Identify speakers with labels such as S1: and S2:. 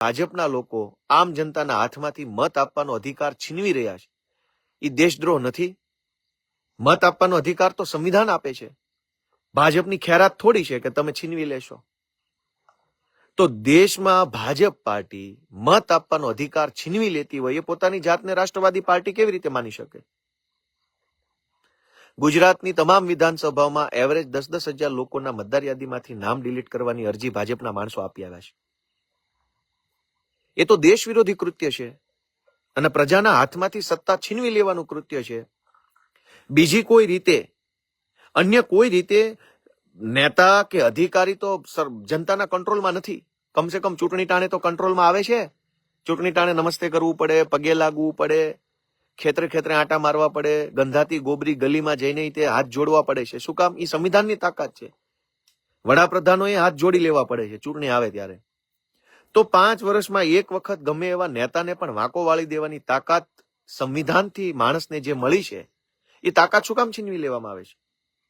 S1: ભાજપના લોકો આમ જનતાના હાથમાંથી મત આપવાનો અધિકાર છીનવી રહ્યા છે. એ દેશદ્રોહ નથી. મત આપવાનો અધિકાર તો સંવિધાન આપે છે. ભાજપની ખેરાત થોડી છે કે તમે છીનવી લેશો. તો દેશમાં ભાજપ પાર્ટી મત આપવાનો અધિકાર છીનવી લેતી હોય એ પોતાની જાતને રાષ્ટ્રવાદી પાર્ટી કેવી રીતે માની શકે? ગુજરાતની તમામ વિધાનસભામાં એવરેજ દસ દસ હજાર લોકોના મતદાર યાદીમાંથી નામ ડિલીટ કરવાની અરજી ભાજપના માણસો આપી આવ્યા છે. એ તો દેશ વિરોધી કૃત્ય છે. અને પ્રજાના હાથમાંથી સત્તા છીનવી લેવાનું કૃત્ય છે. બીજી કોઈ રીતે, અન્ય કોઈ રીતે નેતા કે અધિકારી તો જનતાના કંટ્રોલમાં નથી. કમસે કમ ચૂંટણી ટાણે તો કંટ્રોલમાં આવે છે. ચૂંટણી ટાણે નમસ્તે કરવું પડે, પગે લાગવું પડે, ખેતરે ખેતરે આંટા મારવા પડે, ગંધાતી ગોબરી ગલીમાં જઈને તે હાથ જોડવા પડે છે. શું કામ? એ સંવિધાનની તાકાત છે. વડાપ્રધાનોએ હાથ જોડી લેવા પડે છે. ચૂંટણી આવે ત્યારે. તો પાંચ વર્ષમાં એક વખત ગમે એવા નેતાને પણ વાંકો વાળી દેવાની તાકાત સંવિધાનથી માણસને જે મળી છે, એ તાકાત શું કામ છીનવી લેવામાં આવે છે?